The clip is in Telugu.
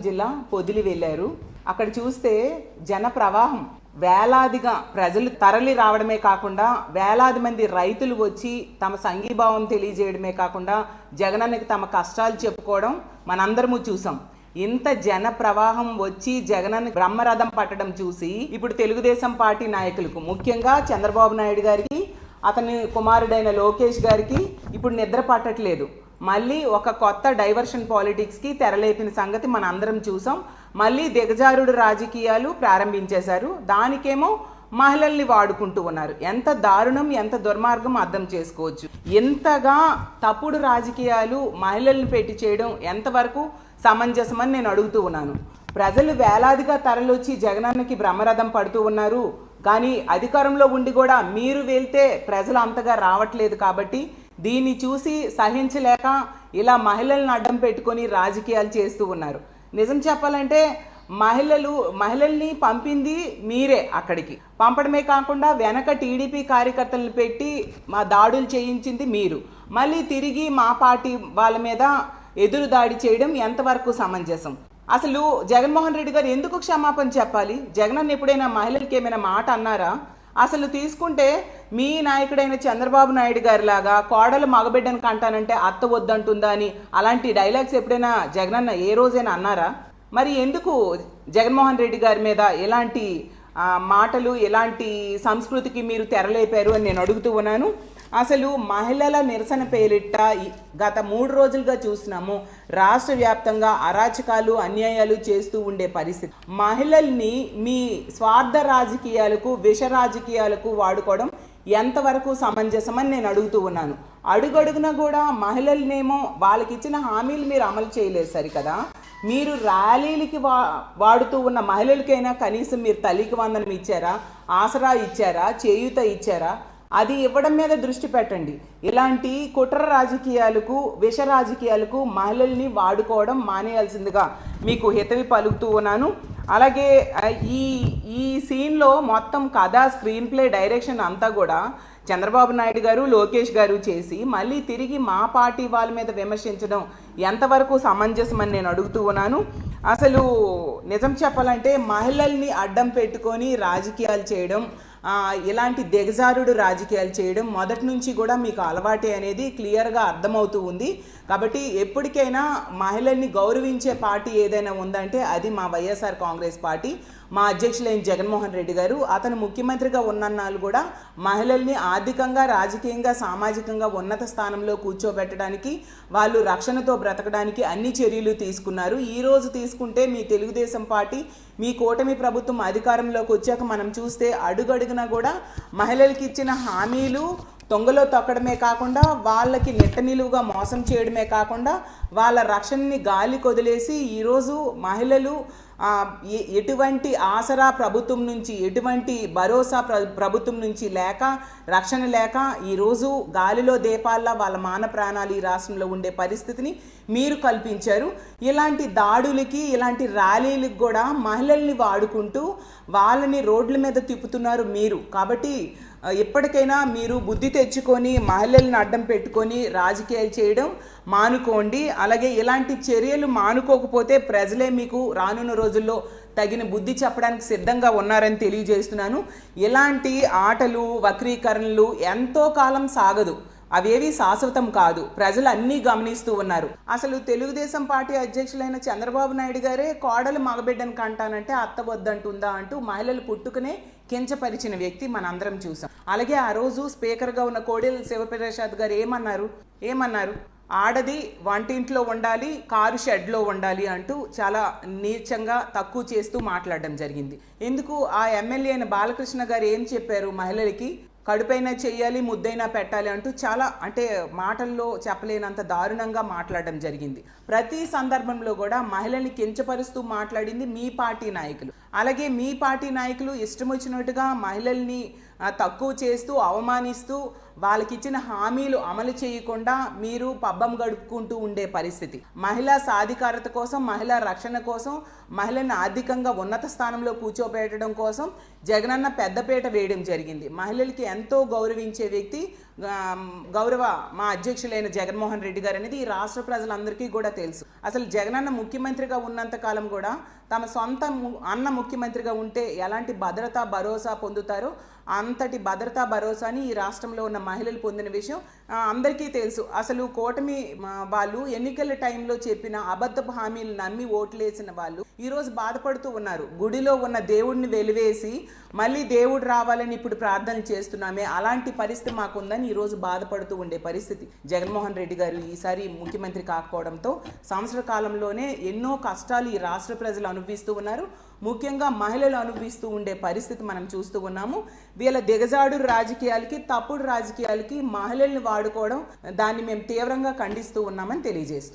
జిల్లా పొదిలి వెళ్ళారు. అక్కడ చూస్తే జన ప్రవాహం వేలాదిగా ప్రజలు తరలి రావడమే కాకుండా వేలాది మంది రైతులు వచ్చి తమ సంఘీభావం తెలియజేయడమే కాకుండా జగనన్నకి తమ కష్టాలు చెప్పుకోవడం మనందరము చూసాం. ఇంత జన ప్రవాహం వచ్చి జగనన్న బ్రహ్మరథం పట్టడం చూసి ఇప్పుడు తెలుగుదేశం పార్టీ నాయకులకు ముఖ్యంగా చంద్రబాబు నాయుడు గారికి అతని కుమారుడైన లోకేష్ గారికి ఇప్పుడు నిద్ర పట్టట్లేదు. మళ్ళీ ఒక కొత్త డైవర్షన్ పాలిటిక్స్కి తెరలేపిన సంగతి మన అందరం చూసాం. మళ్ళీ దిగజారుడు రాజకీయాలు ప్రారంభించేశారు. దానికేమో మహిళల్ని వాడుకుంటూ ఉన్నారు. ఎంత దారుణం ఎంత దుర్మార్గం అర్థం చేసుకోవచ్చు. ఎంతగా తప్పుడు రాజకీయాలు మహిళల్ని పెట్టి చేయడం ఎంతవరకు సమంజసమని నేను అడుగుతూ ఉన్నాను. ప్రజలు వేలాదిగా తరలొచ్చి జగనానికి బ్రహ్మరథం పడుతూ ఉన్నారు. కానీ అధికారంలో ఉండి కూడా మీరు వెళ్తే ప్రజలు అంతగా రావట్లేదు కాబట్టి దీన్ని చూసి సహించలేక ఇలా మహిళలను అడ్డం పెట్టుకొని రాజకీయాలు చేస్తూ ఉన్నారు. నిజం చెప్పాలంటే మహిళలు మహిళల్ని పంపింది మీరే అక్కడికి. పంపడమే కాకుండా వెనక టీడీపీ కార్యకర్తలను పెట్టి మా దాడులు చేయించింది మీరు. మళ్ళీ తిరిగి మా పార్టీ వాళ్ళ మీద ఎదురు దాడి చేయడం ఎంతవరకు సమంజసం? అసలు జగన్మోహన్ రెడ్డి గారు ఎందుకు క్షమాపణ చెప్పాలి? జగనన్న ఎప్పుడైనా మహిళలకి ఏమైనా మాట అన్నారా? అసలు తీసుకుంటే మీ నాయకుడైన చంద్రబాబు నాయుడు గారి లాగా కోడలు మగబిడ్డను కంటానంటే అత్త వద్దంటుందా అని అలాంటి డైలాగ్స్ ఎప్పుడైనా జగనన్న ఏ రోజైనా అన్నారా? మరి ఎందుకు జగన్మోహన్ రెడ్డి గారి మీద ఎలాంటి మాటలు ఎలాంటి సంస్కృతికి మీరు తెరలేపారు అని నేను అడుగుతూ ఉన్నాను. అసలు మహిళల నిరసన పేరిట గత మూడు రోజులుగా చూసినాము రాష్ట్ర వ్యాప్తంగా అరాచకాలు అన్యాయాలు చేస్తూ ఉండే పరిస్థితి. మహిళల్ని మీ స్వార్థ రాజకీయాలకు విష రాజకీయాలకు వాడుకోవడం ఎంతవరకు సమంజసమని నేను అడుగుతూ ఉన్నాను. అడుగడుగున కూడా మహిళలనేమో వాళ్ళకి ఇచ్చిన హామీలు మీరు అమలు చేయలేదు సరికదా? మీరు ర్యాలీలకి వా వాడుతూ ఉన్న మహిళలకైనా కనీసం మీరు తల్లికి వందనం ఇచ్చారా? ఆసరా ఇచ్చారా? చేయూత ఇచ్చారా? అది ఇవ్వడం మీద దృష్టి పెట్టండి. ఇలాంటి కుట్ర రాజకీయాలకు విష రాజకీయాలకు మహిళల్ని వాడుకోవడం మానేయాల్సిందిగా మీకు హితవి పలుకుతూ ఉన్నాను. అలాగే ఈ ఈ సీన్లో మొత్తం కథ స్క్రీన్ ప్లే డైరెక్షన్ అంతా కూడా చంద్రబాబు నాయుడు గారు లోకేష్ గారు చేసి మళ్ళీ తిరిగి మా పార్టీ వాళ్ళ మీద విమర్శించడం ఎంతవరకు సమంజసమని నేను అడుగుతూ ఉన్నాను. అసలు నిజం చెప్పాలంటే మహిళల్ని అడ్డం పెట్టుకొని రాజకీయాలు చేయడం ఇలాంటి దిగజారుడు రాజకీయాలు చేయడం మొదటి నుంచి కూడా మీకు అలవాటే అనేది క్లియర్గా అర్థమవుతూ ఉంది. కాబట్టి ఎప్పటికైనా మహిళల్ని గౌరవించే పార్టీ ఏదైనా ఉందంటే అది మా వైఎస్ఆర్ కాంగ్రెస్ పార్టీ. మా అధ్యక్షులైన జగన్మోహన్ రెడ్డి గారు అతను ముఖ్యమంత్రిగా ఉన్నన్నాళ్ళు కూడా మహిళల్ని ఆర్థికంగా రాజకీయంగా సామాజికంగా ఉన్నత స్థానంలో కూర్చోబెట్టడానికి వాళ్ళు రక్షణతో బ్రతకడానికి అన్ని చర్యలు తీసుకున్నారు. ఈరోజు తీసుకుంటే మీ తెలుగుదేశం పార్టీ మీ కూటమి ప్రభుత్వం అధికారంలోకి వచ్చాక మనం చూస్తే అడుగడుగునా కూడా మహిళలకి ఇచ్చిన హామీలు తొంగలో తొక్కడమే కాకుండా వాళ్ళకి నెట్ట నిలువుగా మోసం చేయడమే కాకుండా వాళ్ళ రక్షణని గాలి కొదిలేసి ఈరోజు మహిళలు ఎటువంటి ఆసరా ప్రభుత్వం నుంచి ఎటువంటి భరోసా ప్ర ప్రభుత్వం నుంచి లేక రక్షణ లేక ఈరోజు గాలిలో దీపాల్లో వాళ్ళ మాన ప్రాణాలు ఈ రాష్ట్రంలో ఉండే పరిస్థితిని మీరు కల్పించారు. ఇలాంటి దాడులకి ఇలాంటి ర్యాలీలకు కూడా మహిళల్ని వాడుకుంటూ వాళ్ళని రోడ్ల మీద తిప్పుతున్నారు మీరు. కాబట్టి ఎప్పటికైనా మీరు బుద్ధి తెచ్చుకొని మహిళలను అడ్డం పెట్టుకొని రాజకీయాలు చేయడం మానుకోండి. అలాగే ఇలాంటి చర్యలు మానుకోకపోతే ప్రజలే మీకు రానున్న రోజుల్లో తగిన బుద్ధి చెప్పడానికి సిద్ధంగా ఉన్నారని తెలియజేస్తున్నాను. ఇలాంటి ఆటలు వక్రీకరణలు ఎంతో కాలం సాగదు. అవేవి శాశ్వతం కాదు. ప్రజలు అన్నీ గమనిస్తూ ఉన్నారు. అసలు తెలుగుదేశం పార్టీ అధ్యక్షులైన చంద్రబాబు నాయుడు గారే కోడలు మగబిడ్డను కంటానంటే అత్త వద్దంటుందా అంటూ మహిళలు పుట్టుకునే కించపరిచిన వ్యక్తి మనందరం చూసాం. అలాగే ఆ రోజు స్పీకర్గా ఉన్న కోడెల శివప్రసాద్ గారు ఏమన్నారు? ఏమన్నారు? ఆడది వంటింట్లో ఉండాలి కారు షెడ్లో ఉండాలి అంటూ చాలా నీచంగా తక్కువ చేస్తూ మాట్లాడడం జరిగింది. ఎందుకు ఆ ఎమ్మెల్యే అయిన బాలకృష్ణ గారు ఏం చెప్పారు మహిళలకి? కడుపైనా చేయాలి ముద్దైనా పెట్టాలి అంటూ చాలా అంటే మాటల్లో చెప్పలేనంత దారుణంగా మాట్లాడడం జరిగింది. ప్రతి సందర్భంలో కూడా మహిళల్ని కించపరుస్తూ మాట్లాడింది మీ పార్టీ నాయకులు. అలాగే మీ పార్టీ నాయకులు ఇష్టం వచ్చినట్టుగా మహిళల్ని తక్కువ చేస్తూ అవమానిస్తూ వాళ్ళకి ఇచ్చిన హామీలు అమలు చేయకుండా మీరు పబ్బం గడుపుకుంటూ ఉండే పరిస్థితి. మహిళా సాధికారత కోసం మహిళా రక్షణ కోసం మహిళను ఆర్థికంగా ఉన్నత స్థానంలో కూర్చోబెట్టడం కోసం జగనన్న పెద్దపేట వేయడం జరిగింది. మహిళలకి ఎంతో గౌరవించే వ్యక్తి గౌరవ మా అధ్యక్షులైన జగన్మోహన్ రెడ్డి గారు అనేది ఈ రాష్ట్ర ప్రజలందరికీ కూడా తెలుసు. అసలు జగనన్న ముఖ్యమంత్రిగా ఉన్నంత కాలం కూడా తమ సొంత అన్న ముఖ్యమంత్రిగా ఉంటే ఎలాంటి భద్రత భరోసా పొందుతారో అంతటి భద్రతా భరోసాని ఈ రాష్ట్రంలో ఉన్న మహిళలు పొందిన విషయం అందరికీ తెలుసు. అసలు కూటమి వాళ్ళు ఎన్నికల టైంలో చెప్పిన అబద్ధపు హామీలు నమ్మి ఓట్లేసిన వాళ్ళు ఈరోజు బాధపడుతూ ఉన్నారు. గుడిలో ఉన్న దేవుడిని వెలివేసి మళ్ళీ దేవుడు రావాలని ఇప్పుడు ప్రార్థన చేస్తున్నామే. అలాంటి పరిస్థితి మాకుందని ఈరోజు బాధపడుతూ ఉండే పరిస్థితి. జగన్మోహన్ రెడ్డి గారు ఈసారి ముఖ్యమంత్రి కాకపోవడంతో సంవత్సర కాలంలోనే ఎన్నో కష్టాలు ఈ రాష్ట్ర ప్రజలు అనుభవిస్తూ ఉన్నారు. ముఖ్యంగా మహిళలు అనుభవిస్తూ ఉండే పరిస్థితి మనం చూస్తూ ఉన్నాము. వీళ్ళ దిగజాడు రాజకీయాలకి తప్పుడు రాజకీయాలకి మహిళల్ని వాడుకోవడం దాన్ని మేము తీవ్రంగా ఖండిస్తూ ఉన్నామని తెలియజేస్తున్నాం